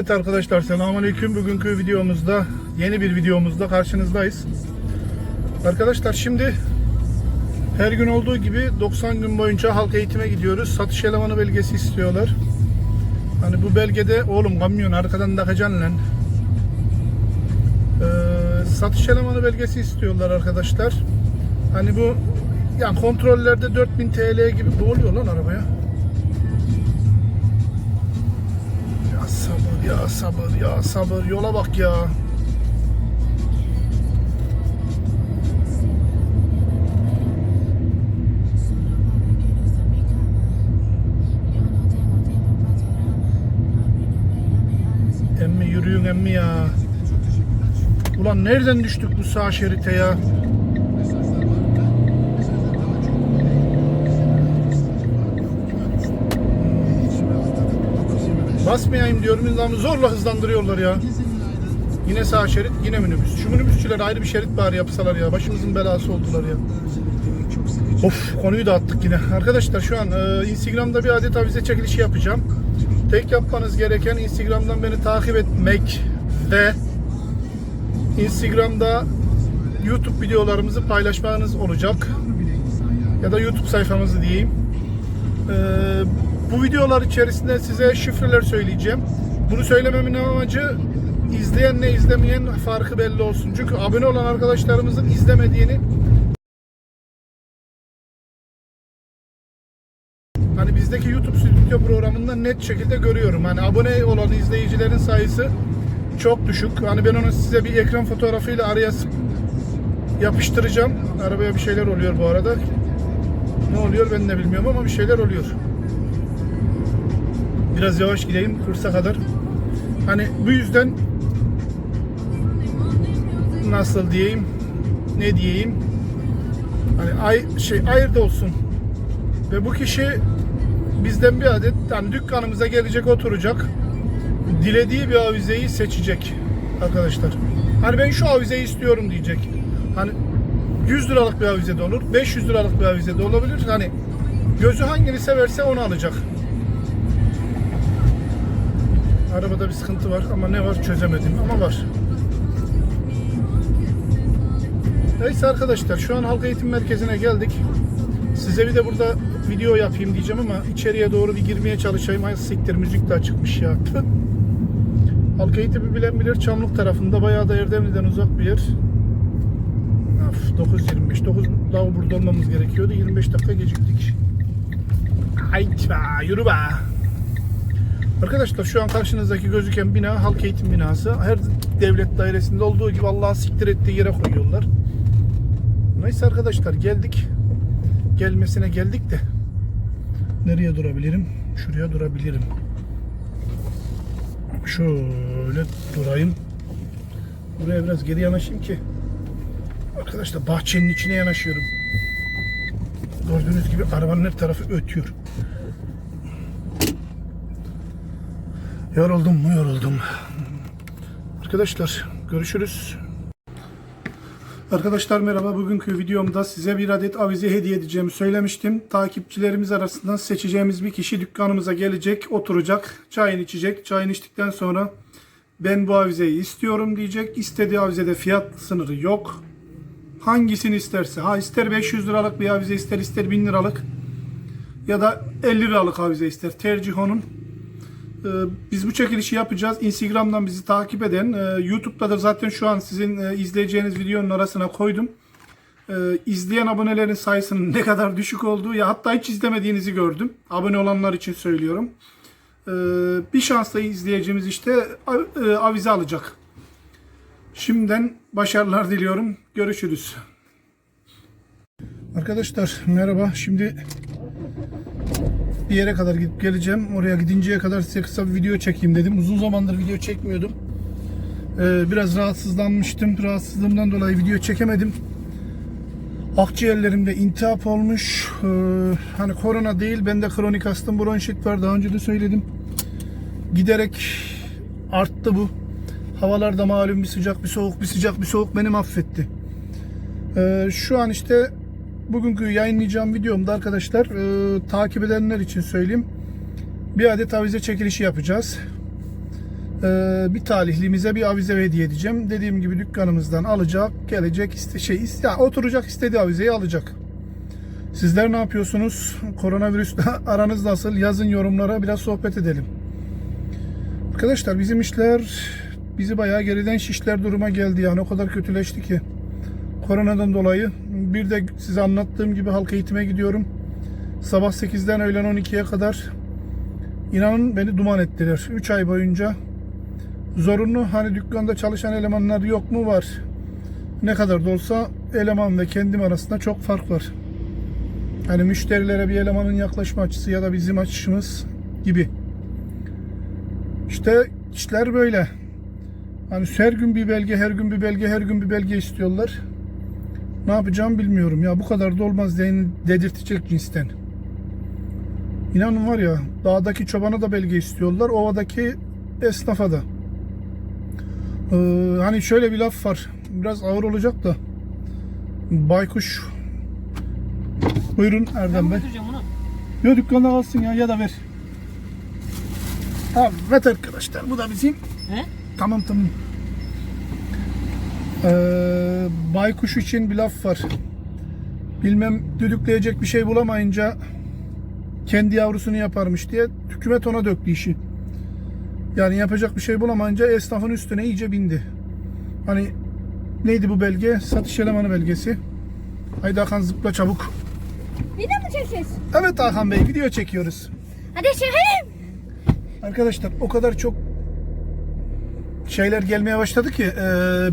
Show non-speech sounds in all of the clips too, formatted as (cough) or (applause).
Evet arkadaşlar selamünaleyküm. Bugünkü videomuzda yeni bir videomuzda karşınızdayız. Arkadaşlar şimdi her gün olduğu gibi 90 gün boyunca halk eğitime gidiyoruz. Satış elemanı belgesi istiyorlar. Hani bu belgede oğlum kamyon arkadan takacaksın lan. Ee, satış elemanı belgesi istiyorlar arkadaşlar. Hani bu yani kontrollerde 4000 TL gibi ne lan arabaya? Sabır ya sabır yola bak ya. Emmi yürüyün emmi ya. Ulan nereden düştük bu sağ şerite ya? Basmayayım diyorum ama zorla hızlandırıyorlar ya. Yine sağ şerit, yine minibüs. Şu minibüsçüler ayrı bir şerit bari yapsalar ya. Başımızın belası oldular ya. Of konuyu dağıttık yine. Arkadaşlar şu an e, Instagram'da bir adet avize çekilişi yapacağım. Tek yapmanız gereken Instagram'dan beni takip etmek ve Instagram'da YouTube videolarımızı paylaşmanız olacak. Ya da YouTube sayfamızı diyeyim. Ee, bu videolar içerisinde size şifreler söyleyeceğim. Bunu söylememin amacı izleyenle izlemeyen farkı belli olsun. Çünkü abone olan arkadaşlarımızın izlemediğini hani bizdeki YouTube stüdyo programında net şekilde görüyorum. Hani abone olan izleyicilerin sayısı çok düşük. Hani ben onu size bir ekran fotoğrafıyla araya yapıştıracağım. Arabaya bir şeyler oluyor bu arada. Ne oluyor ben de bilmiyorum ama bir şeyler oluyor. Biraz yavaş gideyim kursa kadar. Hani bu yüzden nasıl diyeyim ne diyeyim hani ay şey ayırt olsun ve bu kişi bizden bir adet yani dükkanımıza gelecek oturacak dilediği bir avizeyi seçecek arkadaşlar. Hani ben şu avizeyi istiyorum diyecek. Hani 100 liralık bir avize de olur, 500 liralık bir avize de olabilir. Hani gözü hangini severse onu alacak. Arabada bir sıkıntı var ama ne var çözemedim ama var. Neyse arkadaşlar şu an halk eğitim merkezine geldik. Size bir de burada video yapayım diyeceğim ama içeriye doğru bir girmeye çalışayım. Ay siktir müzik de açıkmış ya. Halk eğitimi bilen bilir Çamlık tarafında bayağı da Erdemli'den uzak bir yer. Of, 9.25. 9 daha burada olmamız gerekiyordu. 25 dakika geciktik. Hayt be yürü be. Arkadaşlar şu an karşınızdaki gözüken bina halk eğitim binası. Her devlet dairesinde olduğu gibi Allah'ın siktir ettiği yere koyuyorlar. Neyse arkadaşlar geldik. Gelmesine geldik de. Nereye durabilirim? Şuraya durabilirim. Şöyle durayım. Buraya biraz geri yanaşayım ki. Arkadaşlar bahçenin içine yanaşıyorum. Gördüğünüz gibi arabanın her tarafı ötüyor. Yoruldum mu yoruldum. Arkadaşlar görüşürüz. Arkadaşlar merhaba. Bugünkü videomda size bir adet avize hediye edeceğimi söylemiştim. Takipçilerimiz arasından seçeceğimiz bir kişi dükkanımıza gelecek, oturacak, çayını içecek. Çayını içtikten sonra ben bu avizeyi istiyorum diyecek. İstediği avizede fiyat sınırı yok. Hangisini isterse. Ha ister 500 liralık bir avize ister, ister 1000 liralık. Ya da 50 liralık avize ister. Tercih onun. Ee, Biz bu çekilişi yapacağız. Instagram'dan bizi takip eden, e, YouTube'da da zaten şu an sizin e, izleyeceğiniz videonun arasına koydum. Ee, İzleyen abonelerin sayısının ne kadar düşük olduğu ya hatta hiç izlemediğinizi gördüm. Abone olanlar için söylüyorum. Ee, Bir şansla izleyeceğimiz işte e, avize alacak. Şimdiden başarılar diliyorum. Görüşürüz. Arkadaşlar merhaba. Şimdi bir yere kadar gidip geleceğim. Oraya gidinceye kadar size kısa bir video çekeyim dedim. Uzun zamandır video çekmiyordum. Ee, biraz rahatsızlanmıştım. Rahatsızlığımdan dolayı video çekemedim. Akciğerlerimde intihap olmuş. Ee, hani korona değil, bende kronik astım bronşit var. Daha önce de söyledim. Giderek arttı bu. Havalarda malum bir sıcak, bir soğuk, bir sıcak, bir soğuk beni mahvetti. Ee, şu an işte bugünkü yayınlayacağım videomda arkadaşlar e, takip edenler için söyleyeyim. Bir adet avize çekilişi yapacağız. Ee, bir talihlimize bir avize hediye edeceğim. Dediğim gibi dükkanımızdan alacak, gelecek, iste şey, ya oturacak istediği avizeyi alacak. Sizler ne yapıyorsunuz? Koronavirüsle (laughs) aranız nasıl? Yazın yorumlara biraz sohbet edelim. Arkadaşlar bizim işler bizi bayağı geriden şişler duruma geldi yani o kadar kötüleşti ki. Koronadan dolayı bir de size anlattığım gibi halk eğitime gidiyorum. Sabah 8'den öğlen 12'ye kadar inanın beni duman ettiler. 3 ay boyunca zorunlu hani dükkanda çalışan elemanlar yok mu var. Ne kadar da olsa eleman ve kendim arasında çok fark var. Hani müşterilere bir elemanın yaklaşma açısı ya da bizim açışımız gibi. İşte işler böyle. Hani her gün bir belge, her gün bir belge, her gün bir belge istiyorlar. Ne yapacağım bilmiyorum. Ya bu kadar da olmaz dedirtecek cinsten. İnanın var ya dağdaki çobana da belge istiyorlar. Ovadaki esnafa da. Ee, hani şöyle bir laf var. Biraz ağır olacak da. Baykuş. Buyurun Erdem Bey. Yok dükkanda kalsın ya ya da ver. Evet arkadaşlar bu da bizim. He? Tamam tamam. Ee, baykuş için bir laf var. Bilmem düdükleyecek bir şey bulamayınca kendi yavrusunu yaparmış diye hükümet ona döktü işi. Yani yapacak bir şey bulamayınca esnafın üstüne iyice bindi. Hani neydi bu belge? Satış elemanı belgesi. Haydi Hakan zıpla çabuk. Video mu çekiyorsun? Evet Hakan Bey video çekiyoruz. Hadi çekelim. Arkadaşlar o kadar çok şeyler gelmeye başladı ki e,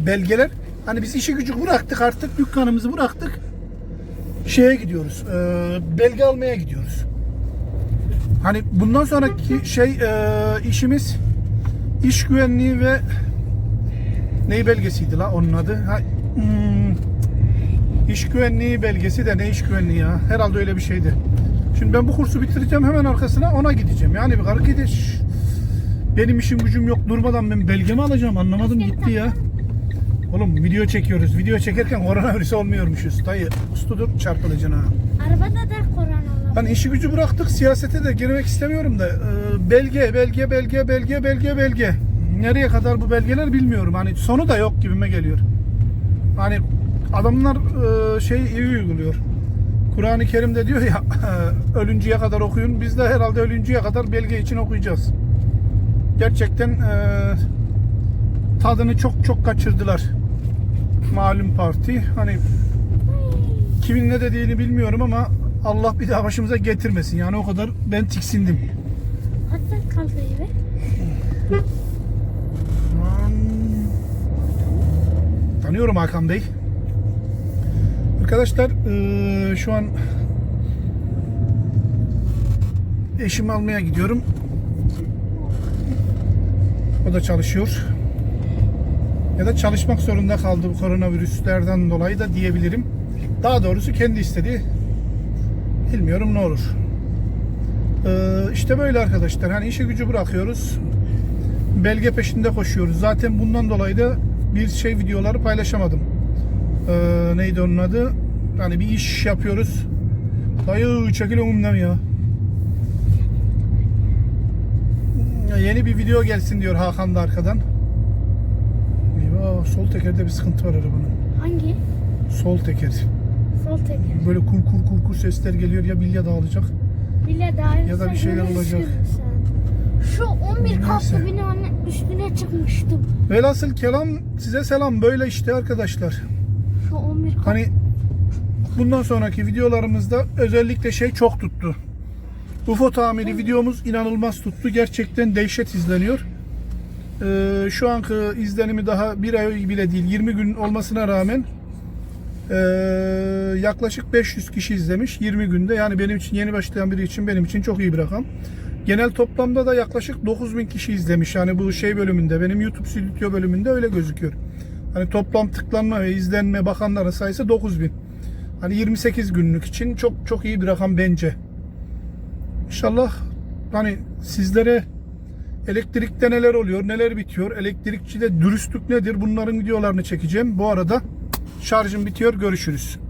belgeler. Hani biz işi gücü bıraktık artık dükkanımızı bıraktık. Şeye gidiyoruz. e, belge almaya gidiyoruz. Hani bundan sonraki şey e, işimiz iş güvenliği ve ney belgesiydi la onun adı? Ha, hmm, iş güvenliği belgesi de ne iş güvenliği ya? Herhalde öyle bir şeydi. Şimdi ben bu kursu bitireceğim hemen arkasına ona gideceğim. Yani bir gidiş. Benim işim gücüm yok durmadan ben belgemi alacağım anlamadım gitti ya. Oğlum video çekiyoruz. Video çekerken koronavirüs olmuyormuşuz. Dayı ustudur çarpılacaksın ha. Arabada da korona. Hani işi gücü bıraktık siyasete de girmek istemiyorum da e, belge belge belge belge belge belge nereye kadar bu belgeler bilmiyorum hani sonu da yok gibime geliyor hani adamlar e, şey iyi uyguluyor Kur'an-ı Kerim'de diyor ya (laughs) ölünceye kadar okuyun biz de herhalde ölünceye kadar belge için okuyacağız gerçekten e, tadını çok çok kaçırdılar malum parti hani kimin ne dediğini bilmiyorum ama Allah bir daha başımıza getirmesin. Yani o kadar ben tiksindim. Hatta kaldı gibi. Tanıyorum Hakan Bey. Arkadaşlar eee, şu an eşimi almaya gidiyorum. O da çalışıyor. Ya da çalışmak zorunda kaldı bu koronavirüslerden dolayı da diyebilirim. Daha doğrusu kendi istedi. Bilmiyorum ne olur. Ee, işte böyle arkadaşlar. Hani işi gücü bırakıyoruz. Belge peşinde koşuyoruz. Zaten bundan dolayı da bir şey videoları paylaşamadım. Ee, neydi onun adı? Hani bir iş yapıyoruz. Dayı çekil ya. Ya Yeni bir video gelsin diyor Hakan da arkadan. Eyvah sol tekerde bir sıkıntı var arabanın. Hangi? Sol teker. Sol teker. Böyle kur kur kur kur sesler geliyor ya bilya dağılacak. Bile dair Ya da bir şeyler olacak. Şu 11 Neyse. katlı binanın üstüne çıkmıştım. Velhasıl kelam size selam böyle işte arkadaşlar. Şu 11 kat. Hani bundan sonraki videolarımızda özellikle şey çok tuttu. UFO tamiri videomuz inanılmaz tuttu. Gerçekten dehşet izleniyor. Ee, şu anki izlenimi daha bir ay bile değil 20 gün olmasına rağmen ee, yaklaşık 500 kişi izlemiş 20 günde. Yani benim için yeni başlayan biri için benim için çok iyi bir rakam. Genel toplamda da yaklaşık 9000 kişi izlemiş. Yani bu şey bölümünde benim YouTube stüdyo bölümünde öyle gözüküyor. Hani toplam tıklanma ve izlenme bakanların sayısı 9000. Hani 28 günlük için çok çok iyi bir rakam bence. İnşallah hani sizlere elektrikte neler oluyor, neler bitiyor, elektrikçide dürüstlük nedir bunların videolarını çekeceğim. Bu arada şarjım bitiyor. Görüşürüz.